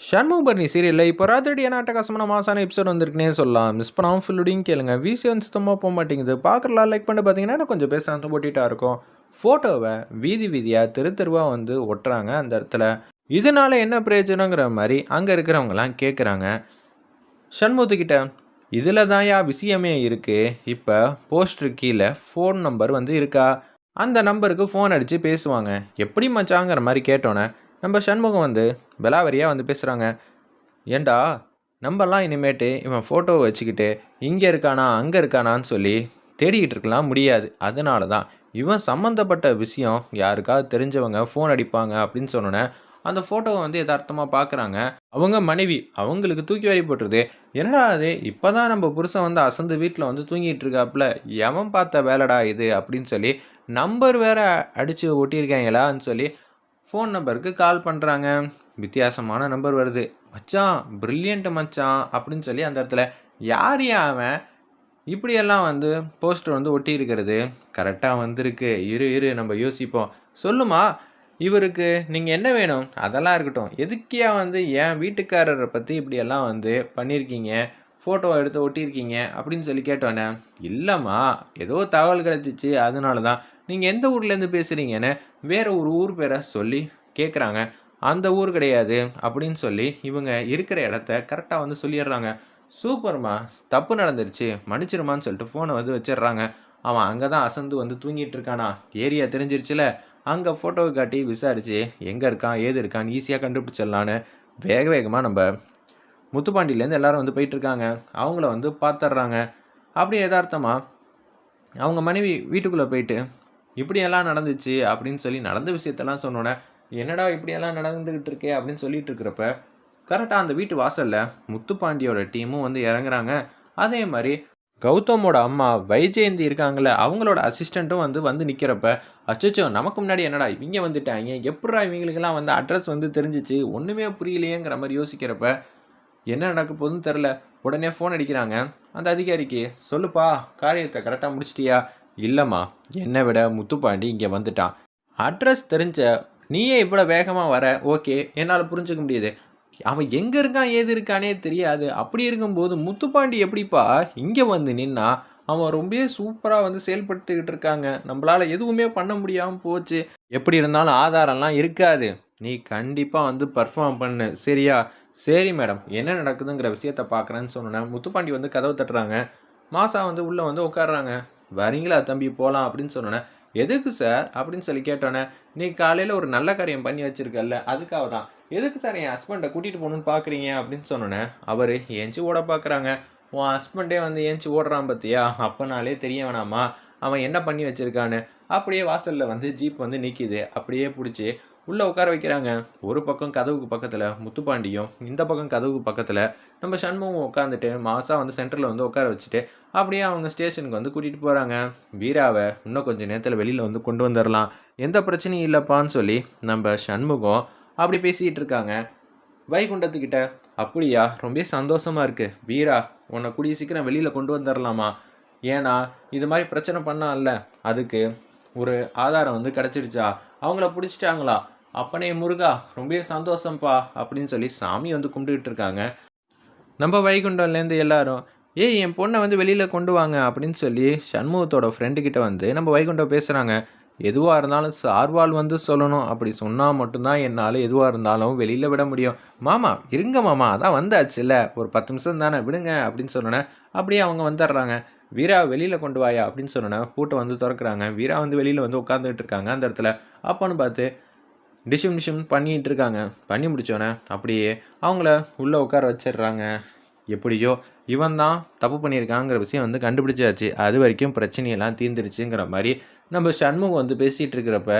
ஷண்முகபரணி சீரியலில் இப்போ ராத்திரியான அட்டகாசமான மாசான எபிசோட் வந்திருக்குனே சொல்லலாம். மிஸ் பண்ணாமல் ஃபுல்லுடையும் கேளுங்க. விசி வந்து சுத்தமாக போக மாட்டேங்குது. பார்க்கலாம் லைக் பண்ணி பார்த்தீங்கன்னா கொஞ்சம் பேச அந்த இருக்கும். ஃபோட்டோவை வீதி வீதியாக தெரு தெருவாக வந்து ஒட்டுறாங்க அந்த இடத்துல. இதனால என்ன பிரயோஜனங்கிற மாதிரி அங்கே இருக்கிறவங்கலாம் கேட்குறாங்க சண்முகத்துக்கிட்ட இதில் தான் விஷயமே இருக்குது இப்போ போஸ்டர் கீழே ஃபோன் நம்பர் வந்து இருக்கா? அந்த நம்பருக்கு ஃபோன் அடித்து பேசுவாங்க. எப்படி மச்சாங்கிற மாதிரி கேட்டோன்னே நம்ம சண்முகம் வந்து விலாவரியாக வந்து பேசுகிறாங்க ஏண்டா நம்மலாம் இனிமேட்டு இவன் ஃபோட்டோவை வச்சுக்கிட்டு இங்கே இருக்கானா அங்கே இருக்கானான்னு சொல்லி தேடிக்கிட்டு இருக்கலாம் முடியாது. அதனால தான் இவன் சம்மந்தப்பட்ட விஷயம் யாருக்காவது தெரிஞ்சவங்க ஃபோன் அடிப்பாங்க அப்படின்னு சொன்னோன்னே அந்த ஃபோட்டோவை வந்து எதார்த்தமாக பார்க்குறாங்க அவங்க மனைவி அவங்களுக்கு தூக்கி வாரி போட்டுருது. என்னடா அது? இப்போ தான் நம்ம புருஷன் வந்து அசந்து வீட்டில் வந்து தூங்கிட்டு இருக்காப்புல எவன் பார்த்த வேலைடா இது? அப்படின்னு சொல்லி நம்பர் வேற அடித்து ஒட்டியிருக்காங்களான்னு சொல்லி ஃபோன் நம்பருக்கு கால் பண்ணுறாங்க வித்தியாசமான நம்பர் வருது. மச்சான் ப்ரில்லியண்ட் மச்சான் அப்படின்னு சொல்லி அந்த இடத்துல யார் அவன்? இப்படியெல்லாம் வந்து போஸ்டர் வந்து ஒட்டி இருக்கிறது கரெக்டாக வந்திருக்கு. இரு இரு நம்ம யோசிப்போம். சொல்லுமா இவருக்கு நீங்கள் என்ன வேணும்? அதெல்லாம் இருக்கட்டும். எதுக்கியா வந்து என் வீட்டுக்காரரை பற்றி இப்படியெல்லாம் வந்து பண்ணியிருக்கீங்க? ஃபோட்டோ எடுத்து ஒட்டியிருக்கீங்க? அப்படின்னு சொல்லி கேட்டோன்னே இல்லைம்மா ஏதோ தகவல் கிடச்சிச்சு. அதனால தான் நீங்கள் எந்த ஊர்லேருந்து பேசுகிறீங்கன்னு வேறு ஒரு ஊர் பேரை சொல்லி கேட்குறாங்க அந்த ஊர் கிடையாது அப்படின்னு சொல்லி இவங்க இருக்கிற இடத்த கரெக்டாக வந்து சொல்லிடுறாங்க. சூப்பர்மா தப்பு நடந்துருச்சு மன்னிச்சிருமான்னு சொல்லிட்டு ஃபோனை வந்து வச்சிடுறாங்க. அவன் அங்கே தான் அசந்து வந்து தூங்கிட்டு இருக்கானா? ஏரியா தெரிஞ்சிருச்சுல. அங்கே ஃபோட்டோவை காட்டி விசாரித்து எங்கே இருக்கான் ஏது இருக்கான்னு ஈஸியாக கண்டுபிடிச்சிடலான்னு வேக வேகமாக நம்ம முத்துப்பாண்டியிலேருந்து எல்லாரும் வந்து போயிட்டுருக்காங்க. அவங்கள வந்து பார்த்துட்றாங்க. அப்படி யதார்த்தமாக அவங்க மனைவி வீட்டுக்குள்ளே போயிட்டு இப்படியெல்லாம் நடந்துச்சு அப்படின்னு சொல்லி நடந்த விஷயத்தெல்லாம் சொன்னோன்னே என்னடா இப்படியெல்லாம் நடந்துக்கிட்டு இருக்கே அப்படின்னு சொல்லிட்டு இருக்கிறப்ப கரெக்டாக அந்த வீட்டு வாசலில் முத்துப்பாண்டியோட டீமும் வந்து இறங்குறாங்க. அதே மாதிரி கௌதமோட அம்மா வைஜெயந்தி இருக்காங்கல்ல அவங்களோட அசிஸ்டண்ட்டும் வந்து வந்து நிற்கிறப்ப அச்சச்சோ நமக்கு முன்னாடி என்னடா இவங்க வந்துட்டாங்க எப்படா இவங்களுக்கெல்லாம் வந்து அட்ரஸ் வந்து தெரிஞ்சிச்சு ஒன்றுமே புரியலையேங்கிற மாதிரி யோசிக்கிறப்ப என்ன நடக்க போகுதுன்னு தெரில உடனே ஃபோன் அடிக்கிறாங்க. அந்த அதிகாரிக்கு சொல்லுப்பா காரியத்தை கரெக்டாக முடிச்சிட்டியா? இல்லைம்மா என்னை விட முத்துப்பாண்டி இங்கே வந்துட்டான். அட்ரஸ் தெரிஞ்ச நீயே இவ்வளோ வேகமாக வர ஓகே என்னால் புரிஞ்சுக்க முடியுது. அவன் எங்கே இருக்கான் ஏது இருக்கானே தெரியாது. அப்படி இருக்கும்போது முத்துப்பாண்டி எப்படிப்பா இங்கே வந்து நின்னா அவன் ரொம்ப சூப்பராக வந்து செயல்பட்டுக்கிட்டு இருக்காங்க. நம்மளால் எதுவுமே பண்ண முடியாமல் போச்சு. எப்படி இருந்தாலும் ஆதாரம்லாம் இருக்காது. நீ கண்டிப்பாக வந்து பர்ஃபார்ம் பண்ணு. சரியா? சரி மேடம். என்ன நடக்குதுங்கிற விஷயத்த பார்க்குறேன்னு சொன்னேன் முத்துப்பாண்டி வந்து கதவை தட்டுறாங்க. மாசா வந்து உள்ளே வந்து உட்காடுறாங்க வரீங்களா தம்பி? போகலாம் அப்படின்னு சொன்னேன் எதுக்கு சார் அப்படின்னு சொல்லி கேட்டோன்னே நீ காலையில் ஒரு நல்ல காரியம் பண்ணி வச்சிருக்கல்ல அதுக்காக தான். எதுக்கு சார் என் ஹஸ்பண்டை கூட்டிகிட்டு போகணுன்னு பார்க்குறீங்க அப்படின்னு சொன்னோன்னே அவர் ஏஞ்சி ஓட பார்க்குறாங்க உன் ஹஸ்பண்டே வந்து ஏஞ்சி ஓடுறான் பார்த்தியா அப்போனாலே தெரிய வேணாமா? அவன் என்ன பண்ணி வச்சுருக்கான்னு? அப்படியே வாசலில் வந்து ஜீப் வந்து நிற்கிது அப்படியே பிடிச்சி உள்ளே உட்கார வைக்கிறாங்க. ஒரு பக்கம் கதவுக்கு பக்கத்தில் முத்துப்பாண்டியும் இந்த பக்கம் கதவுக்கு பக்கத்தில் நம்ம சண்முகம் உட்காந்துட்டு மாதம் வந்து சென்டரில் வந்து உட்கார வச்சுட்டு அப்படியே அவங்க ஸ்டேஷனுக்கு வந்து கூட்டிகிட்டு போகிறாங்க வீராவை இன்னும் கொஞ்சம் நேரத்தில் வெளியில் வந்து கொண்டு வந்துடலாம் எந்த பிரச்சனையும் இல்லைப்பான்னு சொல்லி நம்ம சண்முகம் அப்படி பேசிக்கிட்டு இருக்காங்க. வைகுண்டத்துக்கிட்ட அப்படியா ரொம்ப சந்தோஷமாக இருக்குது வீரா உன்னை கூடிய சீக்கிரம் வெளியில் கொண்டு வந்துடலாமா ஏன்னா இது மாதிரி பிரச்சனை பண்ணால அதுக்கு ஒரு ஆதாரம் வந்து கிடச்சிருச்சா அவங்கள பிடிச்சிட்டாங்களா? அப்பனே முருகா ரொம்ப சந்தோஷம்ப்பா அப்படின்னு சொல்லி சாமி வந்து கும்பிட்டுக்கிட்டு இருக்காங்க. நம்ம வைகுண்டம்லேருந்து எல்லாரும் ஏய் என் பொண்ணை வந்து வெளியில் கொண்டு வாங்க அப்படின்னு சொல்லி சண்முகத்தோட ஃப்ரெண்டுக்கிட்ட வந்து நம்ம வைகுண்டம் பேசுகிறாங்க எதுவாக இருந்தாலும் சார்வால் வந்து சொல்லணும். அப்படி சொன்னால் மட்டும்தான் என்னால் எதுவாக இருந்தாலும் வெளியில் விட முடியும். மாமா இருங்க மாமா அதான் வந்தாச்சுல்ல. ஒரு பத்து நிமிஷம் தானே விடுங்க அப்படின்னு சொன்னோன்னே அப்படியே அவங்க வந்துடுறாங்க. வீரா வெளியில் கொண்டு வாயா அப்படின்னு சொன்னோன்னே பூட்டை வந்து திறக்கிறாங்க. வீரா வந்து வெளியில் வந்து உட்காந்துட்டு இருக்காங்க அந்த இடத்துல. அப்போன்னு பார்த்து டிஷும் டிஷும் பண்ணிகிட்டு இருக்காங்க பண்ணி முடிச்சோன்னே அப்படியே அவங்கள உள்ளே உட்கார வச்சிடுறாங்க. எப்படியோ இவன் தான் தப்பு பண்ணியிருக்காங்கிற விஷயம் வந்து கண்டுபிடிச்சாச்சு. அது வரைக்கும் பிரச்சனையெல்லாம் தீர்ந்துருச்சுங்கிற மாதிரி நம்ம சண்முகம் வந்து பேசிகிட்டு இருக்கிறப்ப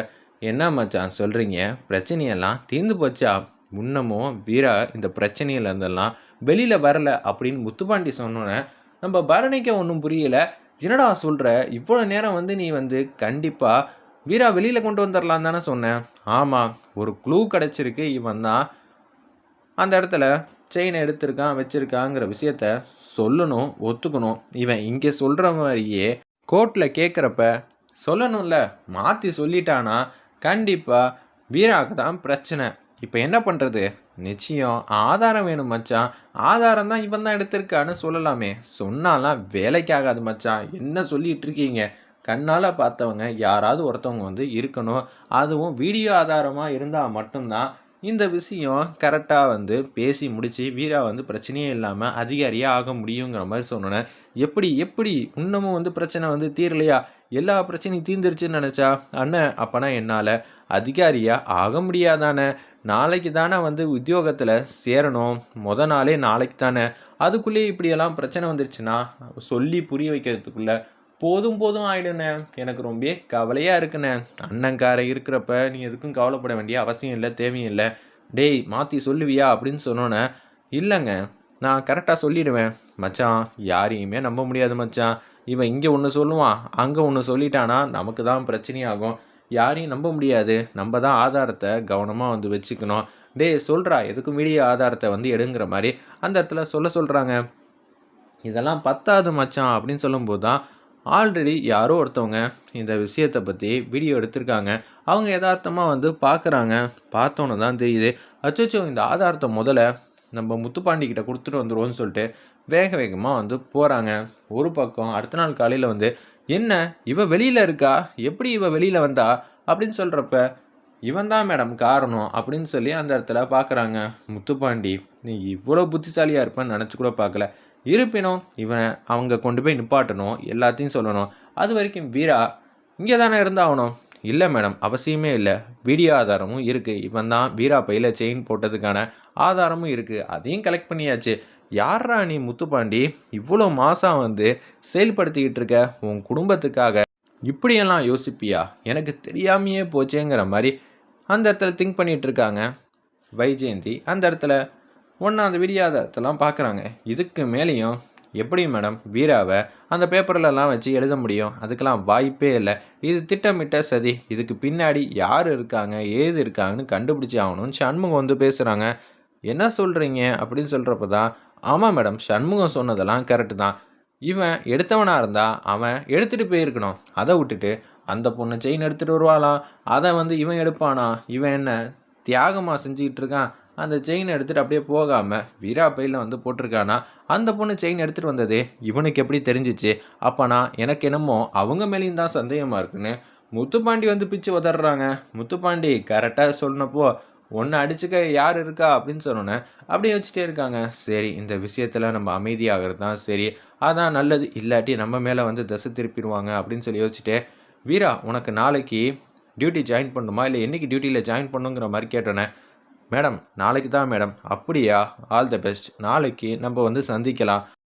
என்ன மச்சான் சொல்கிறீங்க பிரச்சனையெல்லாம் தீர்ந்து போச்சா? முன்னமும் வீரா இந்த பிரச்சனையிலேருந்தெல்லாம் வெளியில் வரல அப்படின்னு முத்துப்பாண்டி சொன்னோன்னே நம்ம பரணிக்க ஒன்றும் புரியலை. என்னடா சொல்கிற இவ்வளோ நேரம் வந்து நீ வந்து கண்டிப்பாக வீரா வெளியில் கொண்டு வந்துடலாம் தானே சொன்னேன். ஆமாம் ஒரு க்ளூ கிடச்சிருக்கு இவன் தான். அந்த இடத்துல செயினை எடுத்திருக்கான் வச்சுருக்காங்கிற விஷயத்த சொல்லணும் ஒத்துக்கணும். இவன் இங்கே சொல்கிற மாதிரியே கோர்ட்டில் கேட்குறப்ப சொல்லணும்ல மாற்றி சொல்லிட்டானா கண்டிப்பாக வீராவுக்கு தான் பிரச்சனை. இப்போ என்ன பண்ணுறது நிச்சயம் ஆதாரம் வேணும் மச்சான். ஆதாரம் தான் இவன் தான் எடுத்திருக்கான்னு சொல்லலாமே. சொன்னாலாம் வேலைக்கு ஆகாது மச்சான். என்ன சொல்லிகிட்ருக்கீங்க கண்ணால் பார்த்தவங்க யாராவது ஒருத்தவங்க வந்து இருக்கணும். அதுவும் வீடியோ ஆதாரமாக இருந்தால் மட்டும்தான் இந்த விஷயம் கரெக்டாக வந்து பேசி முடித்து வீரா வந்து பிரச்சனையே இல்லாமல் அதிகாரியாக ஆக முடியுங்கிற மாதிரி சொன்னோன்னே எப்படி எப்படி? இன்னமும் வந்து பிரச்சனை வந்து தீரலையா? எல்லா பிரச்சனையும் தீர்ந்துருச்சுன்னு நினச்சா? அண்ணன் அப்போனா என்னால்? அதிகாரியாக ஆக முடியாதானே? நாளைக்கு தானே வந்து உத்தியோகத்தில் சேரணும். முத நாளே நாளைக்கு தானே? அதுக்குள்ளேயே இப்படியெல்லாம் பிரச்சனை வந்துருச்சுன்னா? சொல்லி புரிய வைக்கிறதுக்குள்ளே போதும் போதும் ஆயிடுண்ணே. எனக்கு ரொம்ப கவலையாக இருக்குண்ணே. அண்ணங்கார இருக்கிறப்ப நீ எதுக்கும் கவலைப்பட வேண்டிய அவசியம் இல்லை தேவையும் இல்லை. டேய் மாற்றி சொல்லுவியா அப்படின்னு சொன்னோன்னே இல்லைங்க நான் கரெக்டாக சொல்லிடுவேன். மச்சான் யாரையுமே நம்ப முடியாது மச்சான். இவன் இங்கே ஒன்று சொல்லுவான் அங்கே ஒன்று சொல்லிட்டானா நமக்கு தான் பிரச்சனையாகும். யாரையும் நம்ப முடியாது. நம்ம தான் ஆதாரத்தை கவனமாக வந்து வச்சுக்கணும். டேய் சொல்கிறா எதுக்கும் மீடிய ஆதாரத்தை வந்து எடுங்கிற மாதிரி. அந்த இடத்துல சொல்ல சொல்கிறாங்க இதெல்லாம் பத்தாது மச்சான் அப்படின்னு சொல்லும்போது தான் ஆல்ரெடி யாரோ ஒருத்தவங்க இந்த விஷயத்தை பற்றி வீடியோ எடுத்திருக்காங்க. அவங்க யதார்த்தமாக வந்து பார்க்குறாங்க பார்த்தோன்னு தான் தெரியுது. அச்சோ இந்த ஆதாரத்தை முதல்ல நம்ம முத்துப்பாண்டிக்கிட்ட கொடுத்துட்டு வந்துடுவோம்னு சொல்லிட்டு வேக வேகமாக வந்து போகிறாங்க ஒரு பக்கம் அடுத்த நாள் காலையில் வந்து என்ன? இவ வெளியில் இருக்கா? எப்படி இவ வெளியில் வந்தா? அப்படின்னு சொல்கிறப்ப இவன் தான் மேடம் காரணம் அப்படின்னு சொல்லி அந்த இடத்துல பார்க்குறாங்க. முத்துப்பாண்டி நீ இவ்வளோ புத்திசாலியாக இருப்பேன்னு நினச்சி கூட பார்க்கல. இருப்பினும் இவனை அவங்க கொண்டு போய் நிப்பாட்டணும் எல்லாத்தையும் சொல்லணும். அது வரைக்கும் வீரா இங்கே தானே இருந்தாகணும்? இல்லை மேடம் அவசியமே இல்லை. வீடியோ ஆதாரமும் இருக்குது இவன் தான் வீரா பையில் செயின் போட்டதுக்கான ஆதாரமும் இருக்குது அதையும் கலெக்ட் பண்ணியாச்சு. யாரா நீ முத்துப்பாண்டி? இவ்வளோ மாதம் வந்து செயல்படுத்திக்கிட்டு இருக்க? உன் குடும்பத்துக்காக இப்படியெல்லாம் யோசிப்பியா? எனக்கு தெரியாமையே போச்சேங்கிற மாதிரி அந்த இடத்துல திங்க் பண்ணிகிட்ருக்காங்க வைஜெயந்தி அந்த இடத்துல ஒன்று அந்த விடியாதத்தெல்லாம் பார்க்குறாங்க இதுக்கு மேலேயும் எப்படி மேடம் வீராவை அந்த பேப்பர்லலாம் வச்சு எழுத முடியும்? அதுக்கெல்லாம் வாய்ப்பே இல்லை. இது திட்டமிட்ட சதி. இதுக்கு பின்னாடி யார் இருக்காங்க? ஏது இருக்காங்கன்னு கண்டுபிடிச்சி ஆகணும்னு சண்முகம் வந்து பேசுகிறாங்க என்ன சொல்கிறீங்க அப்படின்னு சொல்கிறப்ப தான் ஆமாம் மேடம் சண்முகம் சொன்னதெல்லாம் கரெக்டு தான். இவன் எடுத்தவனாக இருந்தால் அவன் எடுத்துகிட்டு போயிருக்கணும். அதை விட்டுட்டு அந்த பொண்ணு செயின் எடுத்துகிட்டு வருவாளாம் அதை வந்து இவன் எடுப்பானா? இவன் என்ன தியாகமாக செஞ்சுக்கிட்டு இருக்கான்? அந்த செயின் எடுத்துகிட்டு அப்படியே போகாமல் வீரா பையில் வந்து போட்டிருக்கானா? அந்த பொண்ணு செயின் எடுத்துகிட்டு வந்தது இவனுக்கு எப்படி தெரிஞ்சிச்சு? அப்போனா எனக்கு என்னமோ அவங்க மேலேயும் தான் சந்தேகமாக இருக்குன்னு முத்துப்பாண்டி வந்து பிச்சு உதறாங்க முத்துப்பாண்டி கரெக்டாக சொன்னப்போ ஒன்று அடிச்சுக்க யார் இருக்கா? அப்படின்னு சொன்னோன்னே அப்படியே வச்சுட்டே இருக்காங்க. சரி இந்த விஷயத்தில் நம்ம அமைதியாகிறது தான் சரி. அதான் நல்லது. இல்லாட்டி நம்ம மேலே வந்து தசை திருப்பிடுவாங்க அப்படின்னு சொல்லி யோசிச்சுட்டு வீரா உனக்கு நாளைக்கு டியூட்டி ஜாயின் பண்ணணுமா இல்லை என்றைக்கு டியூட்டியில் ஜாயின் பண்ணுங்கிற மாதிரி கேட்டோன்னே மேடம் நாளைக்கு தான் மேடம். அப்படியா? ஆல் த பெஸ்ட் நாளைக்கு நம்ம வந்து சந்திக்கலாம்.